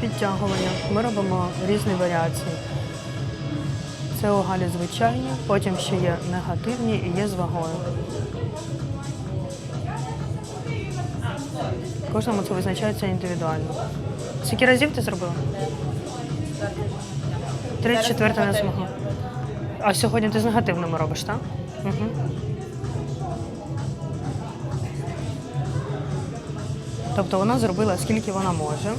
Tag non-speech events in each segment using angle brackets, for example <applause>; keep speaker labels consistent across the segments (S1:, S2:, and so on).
S1: підтягування. Ми робимо різні варіації. Це у Галі звичайні, потім ще є негативні і є з вагою. Кожному це визначається індивідуально. Скільки разів ти зробила? 34 не змогла. А сьогодні ти з негативними робиш, так? Угу. Тобто вона зробила скільки вона може.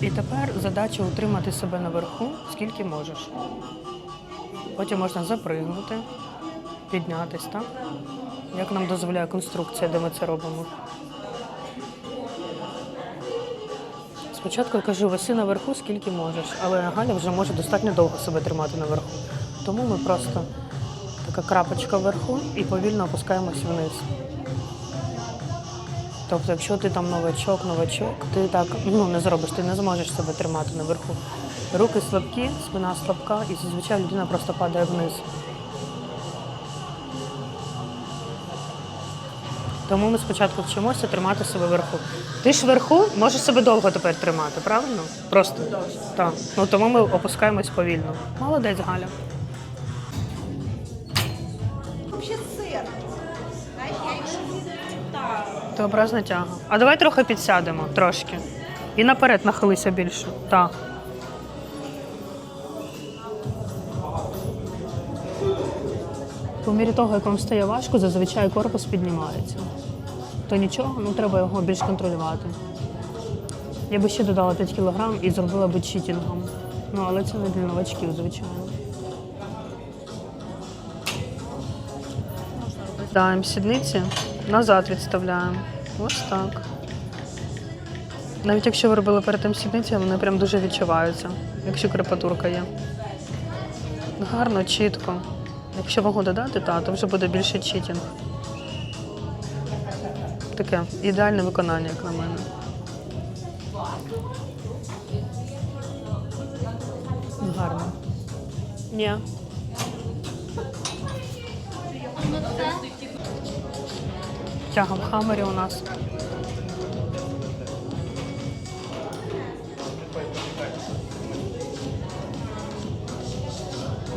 S1: І тепер задача утримати себе наверху, скільки можеш. Потім можна запригнути, піднятись, так? Як нам дозволяє конструкція, де ми це робимо. Спочатку я кажу, виси наверху, скільки можеш, але Галя вже може достатньо довго себе тримати наверху. Тому ми просто така крапочка вверху і повільно опускаємось вниз. Тобто, якщо ти там новачок, новачок, ти так ну, не зробиш, ти не зможеш себе тримати наверху. Руки слабкі, спина слабка, і зазвичай людина просто падає вниз. Тому ми спочатку вчимося тримати себе вверху. Ти ж вверху можеш себе довго тепер тримати, правильно? Просто. Так. Ну тому ми опускаємось повільно. Молодець, Галя.
S2: Так.
S1: Добразна тяга. А давай трохи підсядемо, трошки. І наперед нахилися більше. Так. По мірі того, як вам стає важко, зазвичай корпус піднімається. То нічого, ну треба його більш контролювати. Я би ще додала 5 кг і зробила би читінгом. Ну, але це не для новачків, звичайно. Даємо сідниці, назад відставляємо. Ось так. Навіть якщо ви робили перед тим сідниці, вони прям дуже відчуваються, якщо крепатурка є. Гарно, чітко. Якщо вагу додати, та, то вже буде більше читінг. Таке ідеальне виконання, як на мене. Гарно. Ні. Тяга в хамері у нас.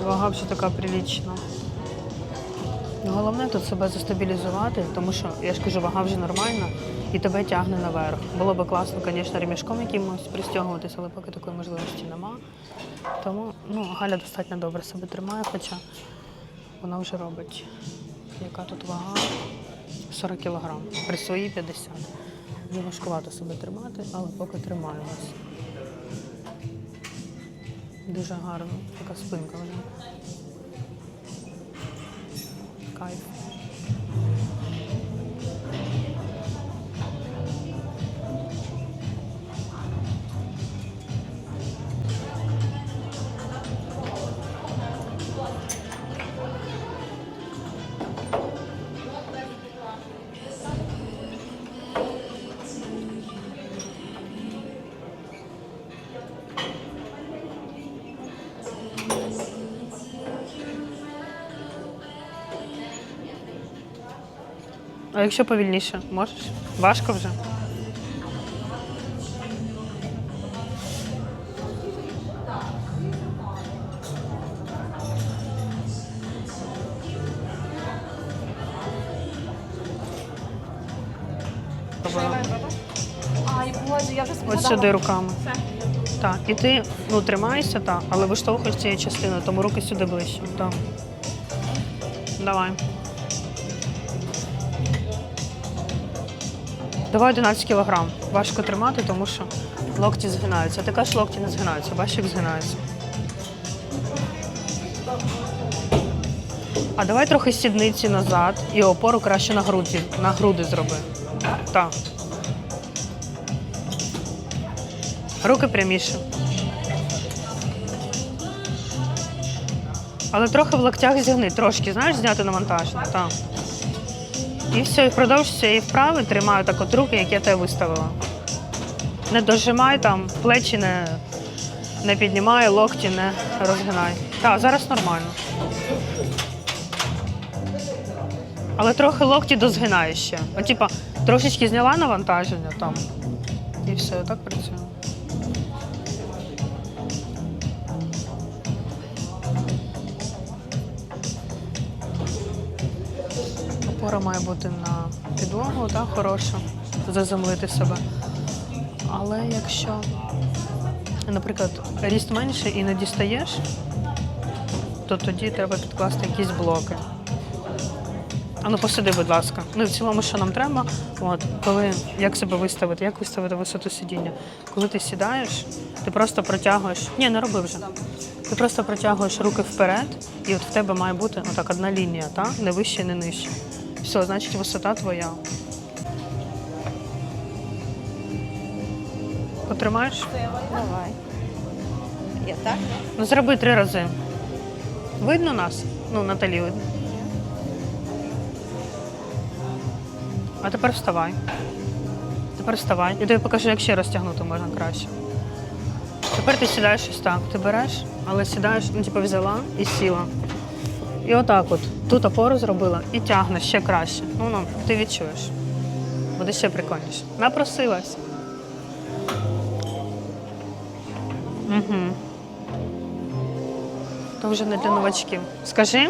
S1: Вага вже така прилічна. Головне тут себе застабілізувати, тому що я ж кажу, вага вже нормальна і тебе тягне наверх. Було би класно, звісно, ремішком якимось пристягуватися, але поки такої можливості нема. Тому ну, Галя достатньо добре себе тримає, хоча вона вже робить. Яка тут вага? 40 кг. При своїй 50. Вже важкувато себе тримати, але поки тримаємось. Дуже гарно. Така спинка вже. Кайф. Якщо повільніше, можеш? Важко вже? От сюди руками. Так, і ти ну, тримаєшся, так, але виштовхуєш цією частиною, тому руки сюди ближче. Так. Давай. Давай 11 кілограм. Важко тримати, тому що локті згинаються. А ти кажеш, локті не згинаються, бачиш, як згинаються. А давай трохи сідниці назад і опору краще на груди, на груди зроби. Так. Руки пряміше. Але трохи в локтях зігни, трошки, знаєш, зняти навантаження. Так. І все, і впродовж цієї вправи тримаю так от руки, які я тебе виставила. Не дожимай там, плечі не, не піднімай, локті не розгинай. Так, зараз нормально. Але трохи локті дозгинай ще. Типа, трошечки зняла навантаження там. І все, так працює. Опора має бути на підлогу, так, хороша, заземлити себе. Але якщо, наприклад, ріст менший і не дістаєш, то тоді треба підкласти якісь блоки. А ну посиди, будь ласка. Ну, в цілому, що нам треба, от, коли, як себе виставити, як виставити висоту сидіння. Коли ти сідаєш, ти просто протягуєш. Ні, не роби вже. Ти просто протягуєш руки вперед, і от в тебе має бути отак одна лінія, та? не вище, не нижче. Все, значить висота твоя. Потримаєш?
S2: Давай. Я так?
S1: Ну, зроби три рази. Видно нас? Ну, Наталі видно. А тепер вставай. Тепер вставай. Я тобі покажу, як ще розтягнути можна краще. Тепер ти сідаєш ось так. Ти береш, але сідаєш, ну, типу, взяла і сіла. І отак от. Тут опору зробила і тягнеш ще краще. Ну, ну, ти відчуєш. Буде ще прикольніше. Напросилась. Угу. То вже не для новачків. Скажи.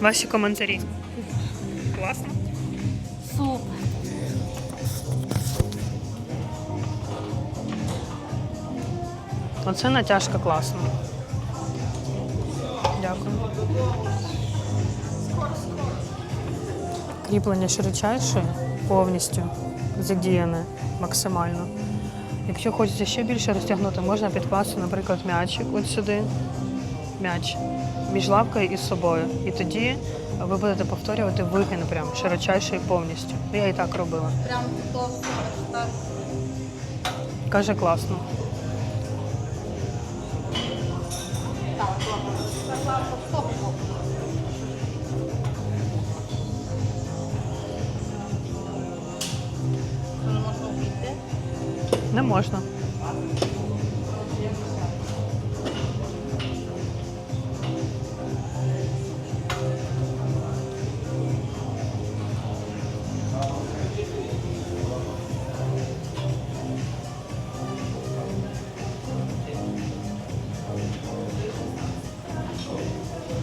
S1: Ваші коментарі. Класно.
S2: Супер.
S1: Оце натяжка класна. Дякую. Кріплення широчайше повністю задіяне максимально. Якщо хочеться ще більше розтягнути, можна підкласти, наприклад, м'ячик от сюди, м'яч між лавкою і собою. І тоді ви будете повторювати вигін прям широчайше і повністю. Я і так робила.
S2: Прям так.
S1: Каже, класно.
S2: Не можна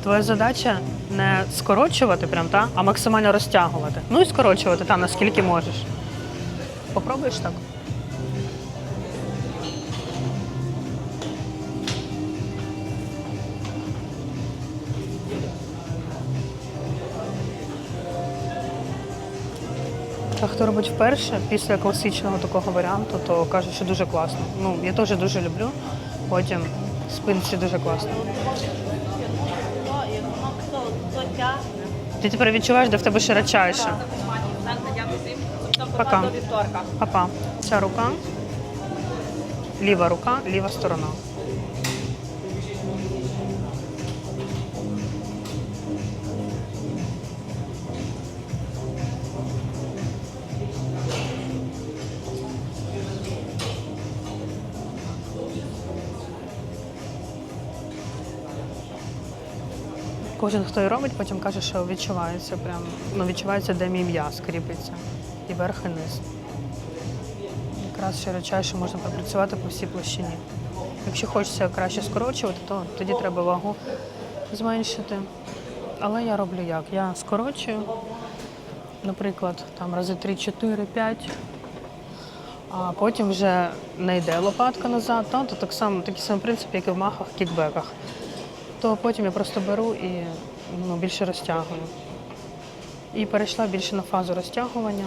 S1: Твоя задача не скорочувати прям, та, а максимально розтягувати. Ну і скорочувати та, наскільки можеш. Попробуєш так? А хто робить вперше після класичного такого варіанту, то каже, що дуже класно. Ну, я теж дуже люблю. Потім спинці дуже класно. Ти тепер відчуваєш, де в тебе широчайше. Пока. Папа. Ця рука, ліва рука, ліва сторона. Кожен, хто і робить, потім каже, що відчувається прям, ну відчувається, де мій м'яз кріпиться. І верх, і низ. Якраз широчайше можна попрацювати по всій площині. Якщо хочеться краще скорочувати, то тоді треба вагу зменшити. Але я роблю як? Я скорочую, наприклад, там рази 3, 4, 5, а потім вже не йде лопатка назад, та, то так само, такий самий принцип, як і в махах, кікбеках. То потім я просто беру і ну, більше розтягую. І перейшла більше на фазу розтягування.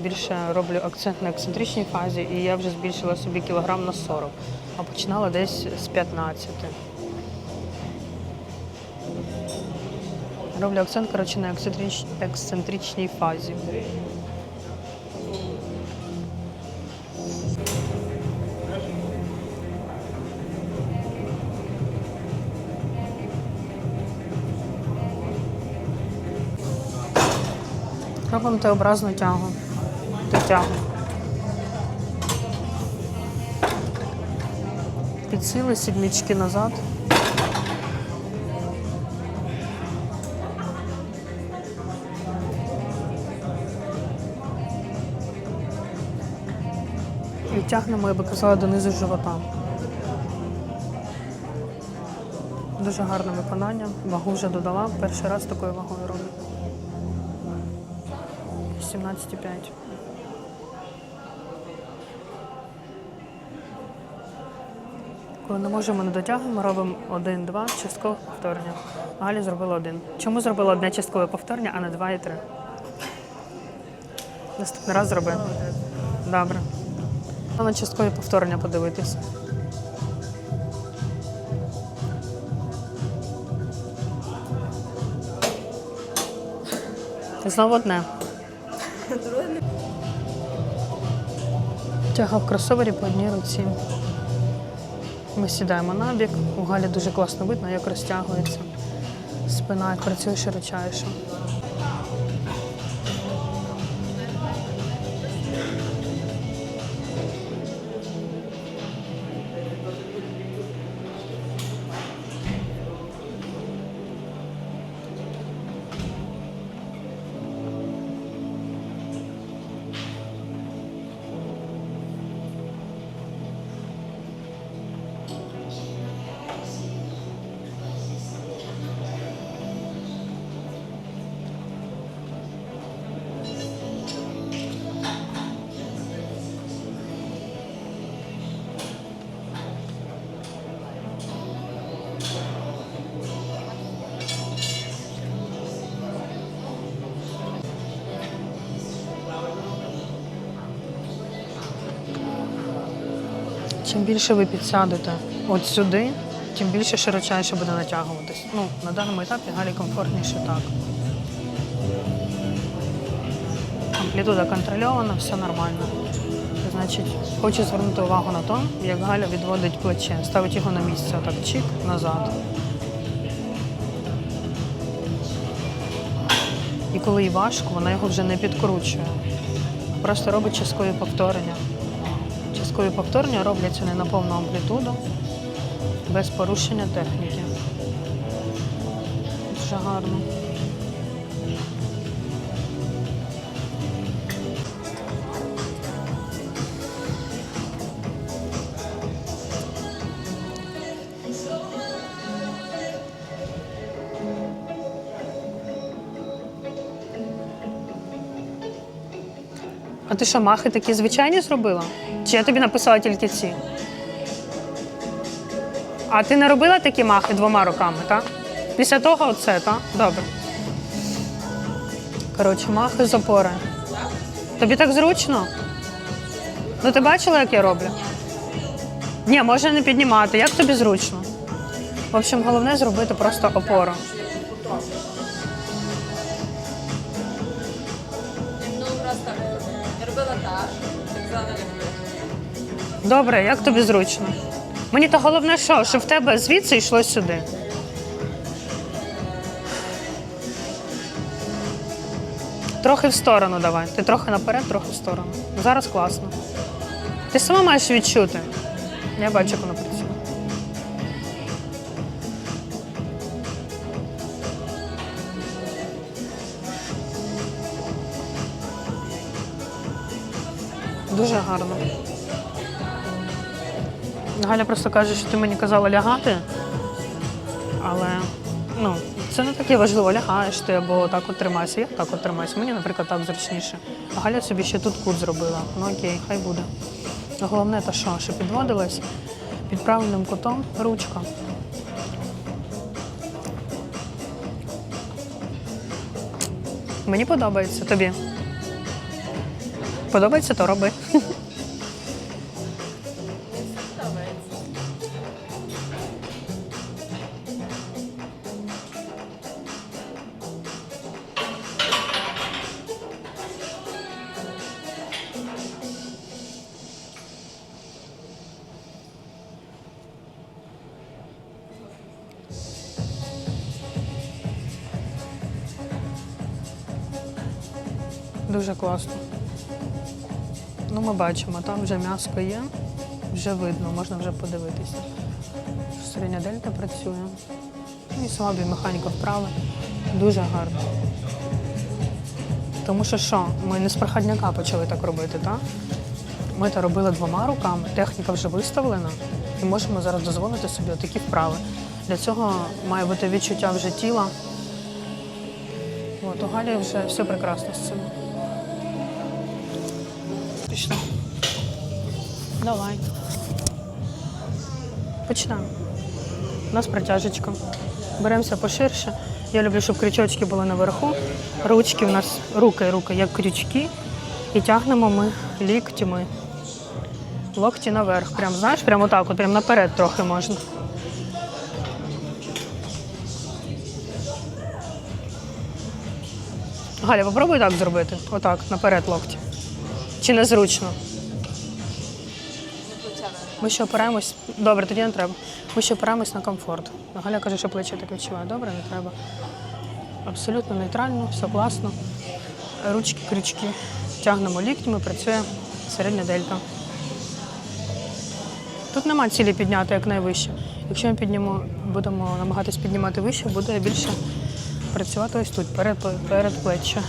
S1: Більше роблю акцент на ексцентричній фазі, і я вже збільшила собі кілограм на 40, а починала десь з 15. Роблю акцент коротше, на ексцентрич... ексцентричній фазі. Робимо Т-образну тягу. Тягу. Підсили сідмічки назад. І тягнемо, я би казала, донизу живота. Дуже гарне виконання, вагу вже додала. Перший раз такою вагою роблю. 17,5. Коли не можемо, не дотягуємо, робимо один-два часткових повторення. Галя зробила один. Чому зробила одне часткове повторення, а не два і три? Наступний раз зроби. Добре. А на часткові повторення подивитись. Знову одне. Тяга в кросовері по одній руці. Ми сідаємо на бік. У Галі дуже класно видно, як розтягується спина, як працює широчайше. Чим більше ви підсядете от сюди, тим більше широчайше буде натягуватись. Ну, на даному етапі Галі комфортніше так. Амплітуда контрольована, все нормально. Значить, хочу звернути увагу на те, як Галя відводить плече, ставить його на місце, отак чик назад. І коли їй важко, вона його вже не підкручує. Просто робить часткові повторення. Часткові повторення робляться не на повну амплітуду, без порушення техніки. Дуже гарно. А ти що, махи такі звичайні зробила? Чи я тобі написала тільки ці? А ти не робила такі махи двома руками, так? Після того оце, так? Добре. Коротше, махи з опори. Тобі так зручно? Ну ти бачила, як я роблю? Ні, може не піднімати. Як тобі зручно? В общем, головне зробити просто опору. Добре, як тобі зручно? Мені то головне, що, щоб в тебе звідси йшло сюди. Трохи в сторону давай. Ти трохи наперед, трохи в сторону. Зараз класно. Ти сама маєш відчути. Я бачу, як воно працює. Дуже гарно. Галя просто каже, що ти мені казала лягати, але ну, це не таке важливо, лягаєш ти або так от тримайся. Я так от тримаюся. Мені, наприклад, так зручніше. А Галя собі ще тут кут зробила. Ну окей, хай буде. Головне те, що, що підводилась під правильним кутом ручка. Мені подобається тобі. Подобається, то роби. <laughs> Дуже класно. Ну, ми бачимо, там вже м'яско є, вже видно, можна вже подивитися. Середня дельта працює. Ну, І сама біомеханіка вправи. Дуже гарно. Тому що що, ми не з проходняка почали так робити, так? Ми це робили двома руками, техніка вже виставлена, і можемо зараз дозволити собі такі вправи. Для цього має бути відчуття вже тіла. От, у Галі вже все прекрасно з цим. Пішли. Давай. Починаємо. У нас протяжечка. Беремося поширше. Я люблю, щоб крючочки були наверху. Ручки у нас, руки, руки, як крючки. І тягнемо ми ліктями. Локті наверх. Прям, знаєш, прямо так, от, прям наперед трохи можна. Галя, попробуй так зробити. Отак, наперед локті. Чи незручно? Ми ще опираємось. Добре, тоді не треба. Ми ще опираємось на комфорт. Галя каже, що плечі так відчуває. Добре, не треба. Абсолютно нейтрально, все класно. Ручки, крючки. Тягнемо ліктями, працює середня дельта. Тут нема цілі підняти як найвище. Якщо ми піднімо, будемо намагатись піднімати вище, буде більше працювати ось тут, перед, перед плеччя,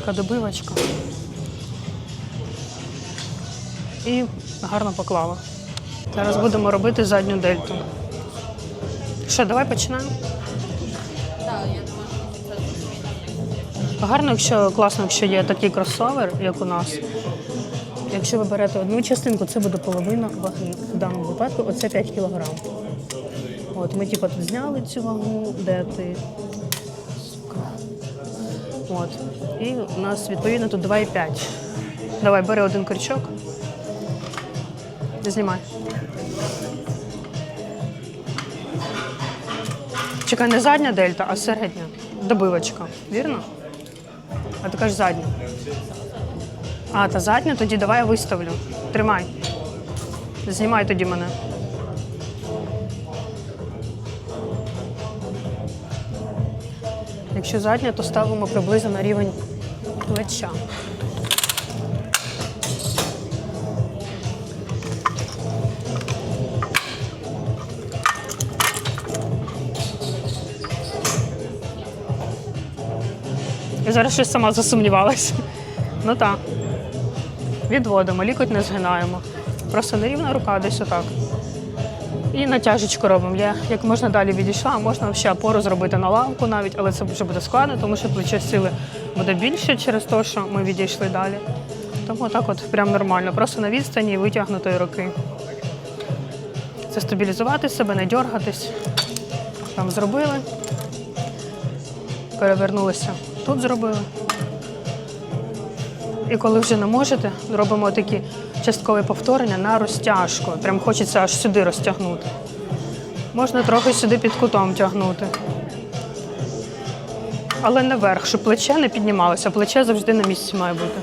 S1: Така добивочка. І гарно поклала. Зараз будемо робити задню дельту. Що, давай починаємо? Гарно, якщо класно, якщо є такий кросовер, як у нас. Якщо ви берете одну частинку, це буде половина ваги. В даному випадку оце 5 кг. От ми типу зняли цю вагу, де ти. От. І у нас відповідно тут 2,5. Давай, бери один крючок. Знімай. Чекай, не задня дельта, а середня. Добивочка. Вірно? А ти кажеш задня. А, та задня, тоді давай я виставлю. Тримай. Знімай тоді мене. Якщо задня, то ставимо приблизно на рівень плеча. Я зараз щось сама засумнівалася. Ну так. Відводимо, лікоть не згинаємо. Просто нерівна рука десь отак. І натяжечку робимо. Я як можна далі відійшла, можна ще опору зробити на лавку навіть, але це вже буде складно, тому що плече сили буде більше через те, що ми відійшли далі. Тому так от прям нормально. Просто на відстані витягнутої руки. Це стабілізувати себе, не дергатись. Там зробили. Перевернулися. Тут зробили. І коли вже не можете, робимо такі часткові повторення на розтяжку. Прям хочеться аж сюди розтягнути. Можна трохи сюди під кутом тягнути. Але не вверх, щоб плече не піднімалося. Плече завжди на місці має бути.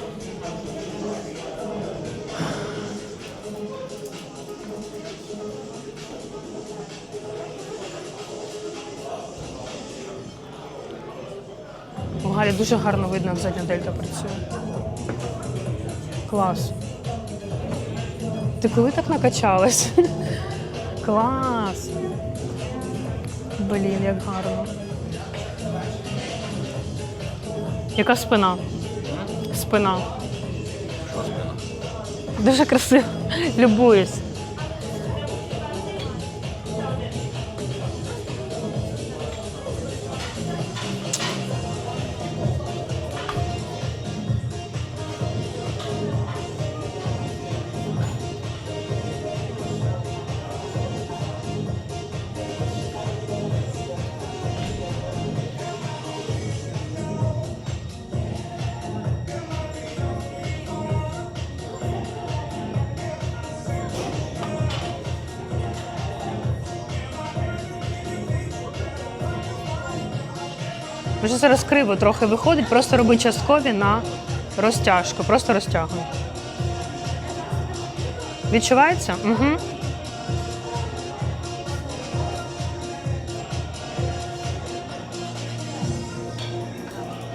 S1: Галі дуже гарно видно, як задня дельта працює. Клас. Ти коли так накачалась? <laughs> Клас. Блін, як гарно. Яка спина? Спина. Дуже красиво. Любуюсь. Вже зараз криво трохи виходить, просто роби часткові на розтяжку, просто розтягуй. Відчувається? Угу.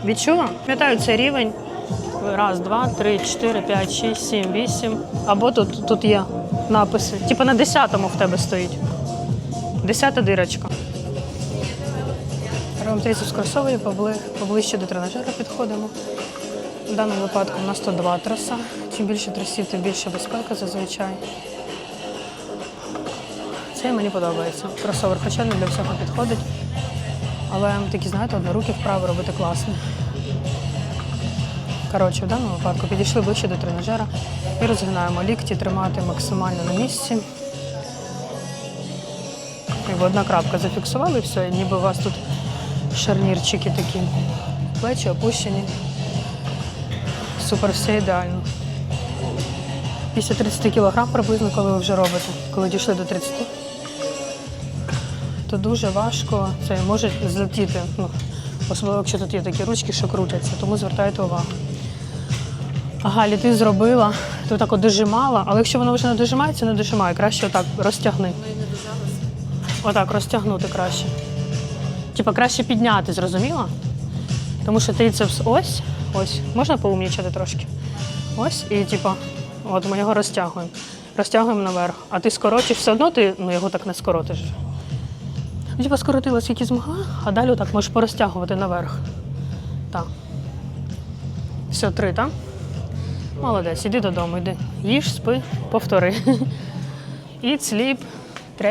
S1: Відчула? Пам'ятаю цей рівень. Раз, два, три, чотири, п'ять, шість, сім, вісім. Або тут, тут є написи. Типа на десятому в тебе стоїть. Десята дирочка. Трицепс кросовері, поближче до тренажера підходимо. В даному випадку у нас 102 траса. Чим більше трасів, тим більше безпека зазвичай. Це мені подобається. Кросовер, хоча не для всього підходить. Але такі, знаєте, однорукі вправи робити класно. Коротше, в даному випадку підійшли ближче до тренажера і розгинаємо лікті, тримати максимально на місці. Якби одна крапка зафіксували, і все, ніби у вас тут шарнірчики такі. Плечі опущені. Супер, все ідеально. Після 30 кг приблизно, коли ви вже робите, коли дійшли до 30, то дуже важко це може злетіти. Ну, особливо, якщо тут є такі ручки, що крутяться, тому звертайте увагу. Галі, ти зробила, ти так от дожимала, але якщо воно вже не дожимається, не дожимай, краще отак розтягни. Отак розтягнути краще. Типа краще підняти, зрозуміла? Тому що трицепс ось, ось, можна поумнічати трошки. Ось, і типа, от ми його розтягуємо. Розтягуємо наверх. А ти скорочиш, все одно ти ну, його так не скоротиш. Ну, Типа скоротила скільки змогла, а далі так можеш порозтягувати наверх. Так. Все, три, так? Молодець, іди додому, йди. Їж, спи, повтори. <laughs> Eat, sleep,